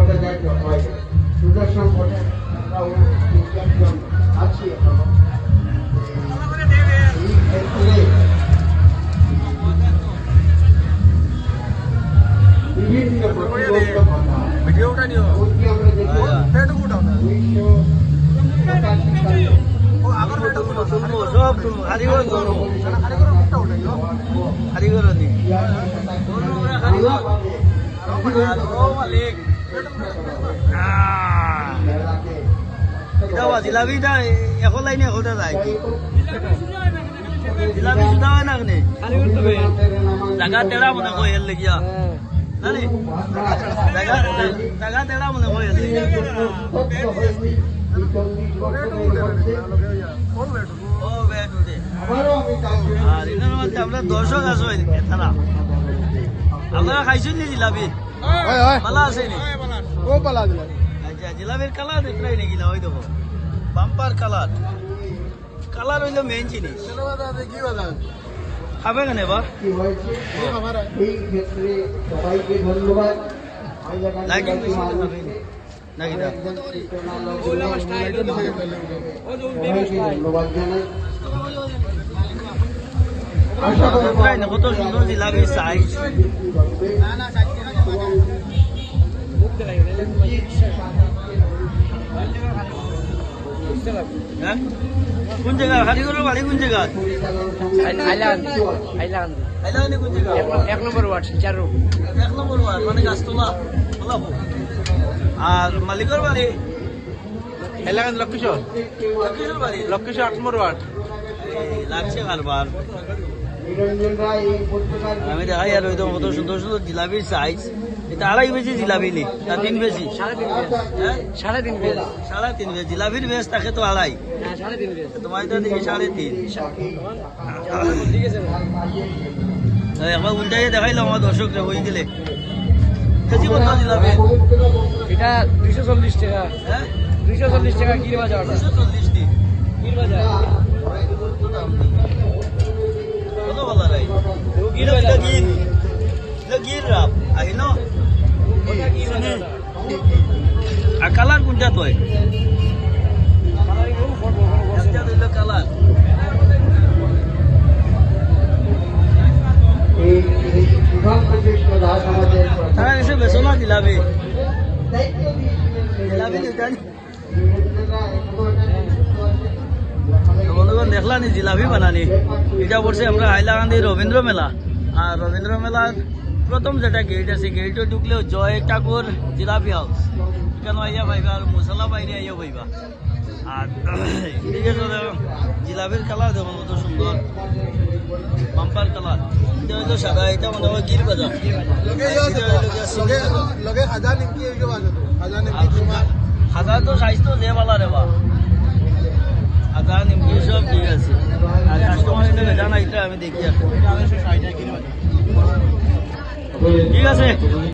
সম্পর্কে যাইতে হয় এটা বা জিলাপিটা এখন লাইনে এখনটা যায় জিলাপি সুদা হয় না আপনি জাগা মনে কই এর লেগিয়া। জানি জাগা জাগা তেড়া মনে কই এর লেগিয়া। আর এটার আমরা দর্শক আছো আপনারা খাইছেন নি জিলাপি? হয় হয় ভালো আছে নি ও পালা দিলা আচ্ছা জিলাপির কালার দেখলাই নাকি? না ওই দেখো। বাম্পার কালার কালার হইল মেইন জিনিস। খাবে কেন বা আমার এই ক্ষেত্রে সবাইকে ধন্যবাদ কত সুন্দর জিলাপির সাইজ কোন জায়গা হারিগড়ের বাড়ি কোন জায়গা এক নম্বর ওয়ার্ড রোড এক নম্বর ওয়ার্ড মানে গাছতলা আর মালিকের বাড়ি? হাইলাকান্দি লক্ষ্মীশ্বর লক্ষ্মীশ্বর বাড়ি? লক্ষ্মীশ্বর আট নম্বর ওয়ার্ড লাগছে কারবার। আমি দেখাই আর ওইতো কত সুন্দর সুন্দর জিলাপির সাইজ এটা আড়াই বেশি জিলাপি নি না তিন বেশি সাড়ে তিন বেজ হ্যাঁ? সাড়ে তিন বেজ সাড়ে তিন বেশ জিলাপির বেশ তাকে তো আড়াই। হ্যাঁ বেজ তোমার এটা দেখি সাড়ে তিন। একবার উল্টাইয়ে দেখাইলাম আমার দর্শকরা হয়ে গেলে। কেজি কত জিলাপি? এটা দুইশো চল্লিশ টাকা। হ্যাঁ? দুইশো চল্লিশ টাকা গির বাজার দুশো চল্লিশ দিন বাজার। একটা দিল কালার এই এই শুভাঙ্গ কৃষ্ণ দাস আমাদের তারা এসে বেসো না দিতেন নিরঞ্জন দেখলানি জিলাপি বানানি এটা পড়ছে আমরা হাইলাকান্দি রবীন্দ্র মেলা আর রবীন্দ্র মেলার প্রথম যেটা গেট আছে গেটে ঢুকলেও জয় ঠাকুর জিলাপি হাউস এখানে আইয়া পাইবা আর মশলা বাইরে আইয়া পাইবা? আর এদিকে জিলাপির কালার দেখুন কত সুন্দর। বাম্পার কালার এটা হয়তো সাদা এটা মনে হয় গির বাজার হাজার নিমকি তো যে হাজার সব ঠিক আছে। আর কাস্টমার এটা বেজা না এটা আমি দেখি ঠিক আছে